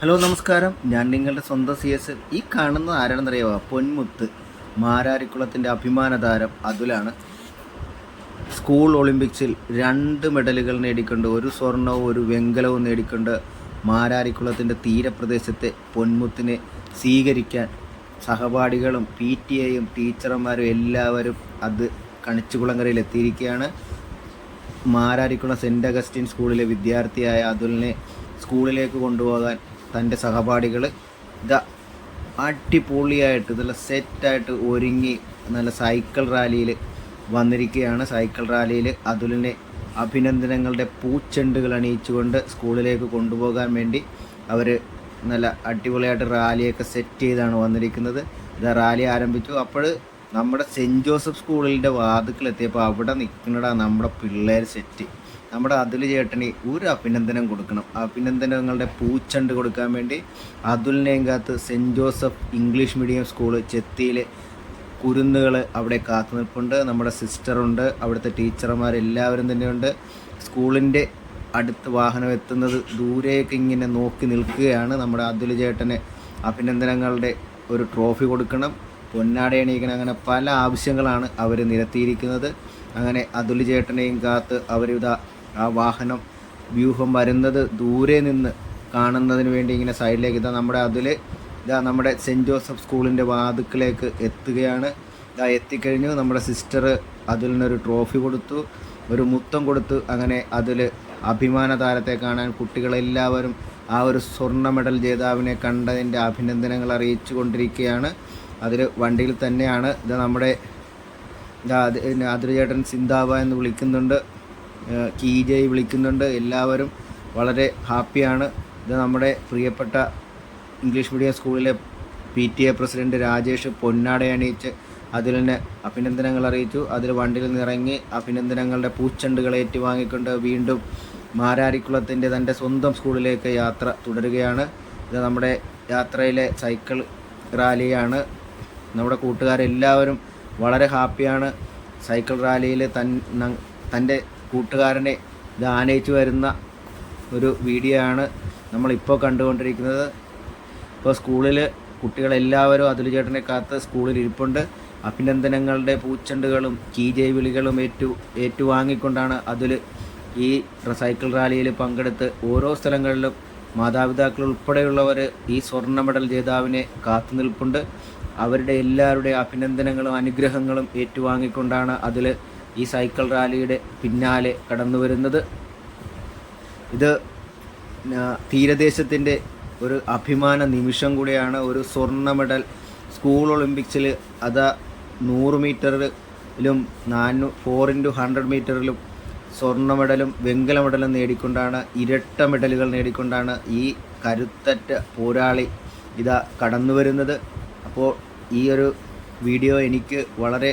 Hello നമസ്കാരം. ഞാൻ നിങ്ങളുടെ സ്വന്തം സി എസ് ഈ കാണുന്ന ആരാണെന്നറിയാമോ പൊന്മുത്ത്. മാരാരിക്കുളത്തിന്റെ അഭിമാന താരം അതുലാണ്. സ്കൂൾ ഒളിമ്പിക്സിൽ രണ്ട് മെഡലുകൾ നേടിക്കൊണ്ട് ഒരു സ്വർണവും ഒരു വെങ്കലവും നേടിക്കൊണ്ട് മാരാരിക്കുളത്തിന്റെ തീരപ്രദേശത്തെ പൊന്മുത്തിനെ സ്വീകരിക്കാൻ സഹപാഠികളും പി ടി എയും ടീച്ചർമാരും എല്ലാവരും അത് കണിച്ചുകുളങ്ങരയിൽ എത്തിയിരിക്കുകയാണ്. മാരാരിക്കുളം സെന്റ് അഗസ്റ്റിൻ സ്കൂളിലെ വിദ്യാർത്ഥിയായ അതുലിനെ സ്കൂളിലേക്ക് കൊണ്ടുപോകാൻ തന്റെ സഹപാഠികൾ ഇതാ അടിപൊളിയായിട്ട് നല്ല സെറ്റായിട്ട് ഒരുങ്ങി നല്ല സൈക്കിൾ റാലിയിൽ വന്നിരിക്കുകയാണ്. സൈക്കിൾ റാലിയിൽ അതുലിനെ അഭിനന്ദനങ്ങളുടെ പൂച്ചെണ്ടുകൾ അണിയിച്ചുകൊണ്ട് സ്കൂളിലേക്ക് കൊണ്ടുപോകാൻ വേണ്ടി അവർ നല്ല അടിപൊളിയായിട്ട് റാലിയൊക്കെ സെറ്റ് ചെയ്താണ് വന്നിരിക്കുന്നത്. ഇത് റാലി ആരംഭിച്ചു. അപ്പോൾ നമ്മുടെ സെന്റ് ജോസഫ് സ്കൂളിന്റെ വാതുക്കളെത്തിയപ്പോൾ അവിടെ നിൽക്കുന്നടാ നമ്മുടെ പിള്ളേർ സെറ്റ്. നമ്മുടെ അതിൽ ചേട്ടന് ഒരു അഭിനന്ദനം കൊടുക്കണം. അഭിനന്ദനങ്ങളുടെ പൂച്ചണ്ട് കൊടുക്കാൻ വേണ്ടി അതുലിനെയും കാത്ത് Saint Joseph English medium school ചെത്തിയിൽ കുരുന്നുകൾ അവിടെ കാത്തു നിൽപ്പുണ്ട്. നമ്മുടെ സിസ്റ്ററുണ്ട് അവിടുത്തെ ടീച്ചർമാരെല്ലാവരും തന്നെയുണ്ട്. സ്കൂളിന്റെ അടുത്ത് വാഹനം എത്തുന്നത് ദൂരേക്ക് ഇങ്ങനെ നോക്കി നിൽക്കുകയാണ്. നമ്മുടെ അതുൽ ചേട്ടന് അഭിനന്ദനങ്ങളുടെ ഒരു ട്രോഫി കൊടുക്കണം. പൊന്നാട എണീക്കണം അങ്ങനെ പല ആവശ്യങ്ങളാണ് അവർ നിരത്തിയിരിക്കുന്നത്. അങ്ങനെ അതുൽ ചേട്ടനെയും കാത്ത് അവരിതാ ആ വാഹനം വ്യൂഹം വരുന്നത് ദൂരെ നിന്ന് കാണുന്നതിന് വേണ്ടി ഇങ്ങനെ സൈഡിലേക്ക് ഇതാ നമ്മുടെ അതിൽ ഇതാ നമ്മുടെ സെന്റ് ജോസഫ് സ്കൂളിന്റെ വാതുക്കിലേക്ക് എത്തുകയാണ്. ഇതാ എത്തിക്കഴിഞ്ഞു. നമ്മുടെ സിസ്റ്റർ അതിൽ നിന്നൊരു ട്രോഫി കൊടുത്തു. ഒരു മുത്തം കൊടുത്തു അങ്ങനെ അതിൽ അഭിമാന താരത്തെ കാണാൻ കുട്ടികളെല്ലാവരും ആ ഒരു സ്വർണ മെഡൽ ജേതാവിനെ കണ്ടതിന്റെ അഭിനന്ദനങ്ങൾ അറിയിച്ചു കൊണ്ടിരിക്കുകയാണ്. അതിൽ വണ്ടിയിൽ തന്നെയാണ്. ഇത് നമ്മുടെ അതിരുചേട്ടൻ സിന്താബ എന്ന് വിളിക്കുന്നുണ്ട്. കീജയ് വിളിക്കുന്നുണ്ട്. എല്ലാവരും വളരെ ഹാപ്പിയാണ്. ഇത് നമ്മുടെ പ്രിയപ്പെട്ട ഇംഗ്ലീഷ് മീഡിയം സ്കൂളിലെ P T A president Rajesh പൊന്നാട അണിയിച്ച് അതിൽ തന്നെ അഭിനന്ദനങ്ങൾ അറിയിച്ചു. അതിൽ വണ്ടിയിൽ നിന്നിറങ്ങി അഭിനന്ദനങ്ങളുടെ പൂച്ചെണ്ടുകൾ ഏറ്റുവാങ്ങിക്കൊണ്ട് വീണ്ടും മാരാരിക്കുളത്തിന്റെ തന്റെ സ്വന്തം സ്കൂളിലേക്ക് യാത്ര തുടരുകയാണ്. ഇത് നമ്മുടെ യാത്രയിലെ സൈക്കിൾ റാലിയാണ്. നമ്മുടെ കൂട്ടുകാരെല്ലാവരും വളരെ ഹാപ്പിയാണ്. സൈക്കിൾ റാലിയിൽ തൻ തന്റെ കൂട്ടുകാരനെ ഇത് ആനയിച്ചു വരുന്ന ഒരു വീഡിയോ ആണ് നമ്മളിപ്പോൾ കണ്ടുകൊണ്ടിരിക്കുന്നത്. ഇപ്പോൾ സ്കൂളിൽ കുട്ടികളെല്ലാവരും അതിൽ ചേട്ടനെ കാത്ത് സ്കൂളിൽ ഇരിപ്പുണ്ട്. അഭിനന്ദനങ്ങളുടെ പൂച്ചെണ്ടുകളും കീജൈ വിളികളും ഏറ്റു ഏറ്റുവാങ്ങിക്കൊണ്ടാണ് അതിൽ ഈ സൈക്കിൾ റാലിയിൽ പങ്കെടുത്ത് ഓരോ സ്ഥലങ്ങളിലും മാതാപിതാക്കൾ ഉൾപ്പെടെയുള്ളവർ ഈ സ്വർണ മെഡൽ ജേതാവിനെ കാത്തു നിൽപ്പുണ്ട്. അവരുടെ എല്ലാവരുടെ അഭിനന്ദനങ്ങളും അനുഗ്രഹങ്ങളും ഏറ്റുവാങ്ങിക്കൊണ്ടാണ് അതിൽ ഈ സൈക്കിൾ റാലിയുടെ പിന്നാലെ കടന്നു വരുന്നത്. ഇത് തീരദേശത്തിന്റെ ഒരു അഭിമാന നിമിഷം കൂടിയാണ്. ഒരു സ്വർണ മെഡൽ സ്കൂൾ ഒളിമ്പിക്സിൽ അത് നൂറ് മീറ്ററിലും നാനൂ ഫോർ ഇന്റു ഹൺഡ്രഡ് മീറ്ററിലും സ്വർണ മെഡലും വെങ്കല മെഡലും നേടിക്കൊണ്ടാണ് ഇരട്ട മെഡലുകൾ നേടിക്കൊണ്ടാണ് ഈ കരുത്തറ്റ പോരാളി ഇതാ കടന്നു വരുന്നത്. അപ്പോൾ ഈ ഒരു വീഡിയോ എനിക്ക് വളരെ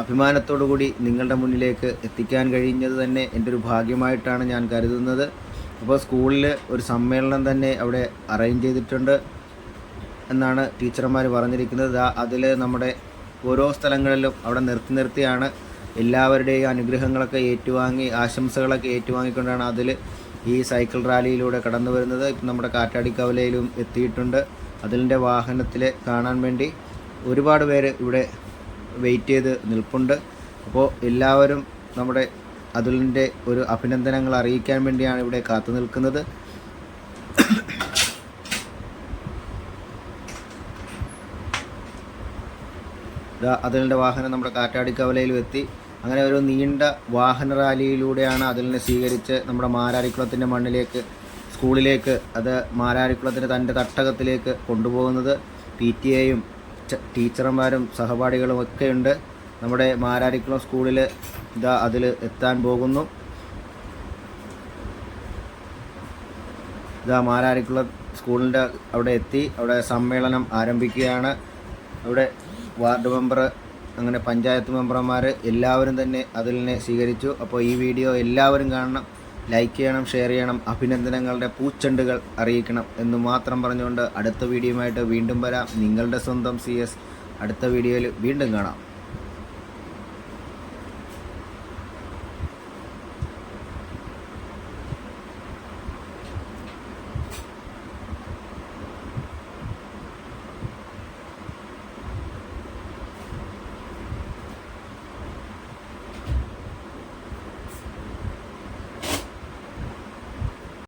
അഭിമാനത്തോടു കൂടി നിങ്ങളുടെ മുന്നിലേക്ക് എത്തിക്കാൻ കഴിഞ്ഞത് തന്നെ എന്റെ ഒരു ഭാഗ്യമായിട്ടാണ് ഞാൻ കരുതുന്നത്. അപ്പോൾ സ്കൂളിൽ ഒരു സമ്മേളനം തന്നെ അവിടെ അറേഞ്ച് ചെയ്തിട്ടുണ്ട് എന്നാണ് ടീച്ചർമാർ പറഞ്ഞിരിക്കുന്നത്. അതിൽ നമ്മുടെ ഓരോ സ്ഥലങ്ങളിലും അവിടെ നിർത്തി നിർത്തിയാണ് എല്ലാവരുടെയും അനുഗ്രഹങ്ങളൊക്കെ ഏറ്റുവാങ്ങി ആശംസകളൊക്കെ ഏറ്റുവാങ്ങിക്കൊണ്ടാണ് അതിൽ ഈ സൈക്കിൾ റാലിയിലൂടെ കടന്നു വരുന്നത്. ഇപ്പം നമ്മുടെ കാറ്റാടി കവലയിലും എത്തിയിട്ടുണ്ട്. അതിലിന്റെ വാഹനത്തിൽ കാണാൻ വേണ്ടി ഒരുപാട് പേര് ഇവിടെ വെയിറ്റ് ചെയ്ത് നിൽപ്പുണ്ട്. അപ്പോൾ എല്ലാവരും നമ്മുടെ അതുലിന്റെ ഒരു അഭിനന്ദനങ്ങൾ അറിയിക്കാൻ വേണ്ടിയാണ് ഇവിടെ കാത്തു നിൽക്കുന്നത്. അതിലിന്റെ വാഹനം നമ്മുടെ കാറ്റാടി എത്തി. അങ്ങനെ ഒരു നീണ്ട വാഹന റാലിയിലൂടെയാണ് അതിലിനെ സ്വീകരിച്ച് നമ്മുടെ മാരാരിക്കുളത്തിന്റെ മണ്ണിലേക്ക് സ്കൂളിലേക്ക് അത് മാരാരിക്കുളത്തിന്റെ തന്റെ തട്ടകത്തിലേക്ക് കൊണ്ടുപോകുന്നത്. പി ടി എയും ടീച്ചർമാരും സഹപാഠികളും ഒക്കെ ഉണ്ട് നമ്മുടെ മാരാരിക്കുളം സ്കൂളിൽ ഇതാ അതിൽ എത്താൻ പോകുന്നു. ഇതാ മാരാരിക്കുളം സ്കൂളിന്റെ അവിടെ എത്തി. അവിടെ സമ്മേളനം ആരംഭിക്കുകയാണ്. അവിടെ വാർഡ് മെമ്പർ അങ്ങനെ പഞ്ചായത്ത് മെമ്പർമാർ എല്ലാവരും തന്നെ അതിനെ സ്വീകരിച്ചു. അപ്പോൾ ഈ വീഡിയോ എല്ലാവരും കാണണം. ലൈക്ക് ചെയ്യണം ഷെയർ ചെയ്യണം അഭിനന്ദനങ്ങളുടെ പൂച്ചെണ്ടുകൾ അറിയിക്കണം എന്ന് മാത്രം പറഞ്ഞുകൊണ്ട് അടുത്ത വീഡിയോയുമായിട്ട് വീണ്ടും വരാം. നിങ്ങളുടെ സ്വന്തം സി അടുത്ത വീഡിയോയിൽ വീണ്ടും കാണാം.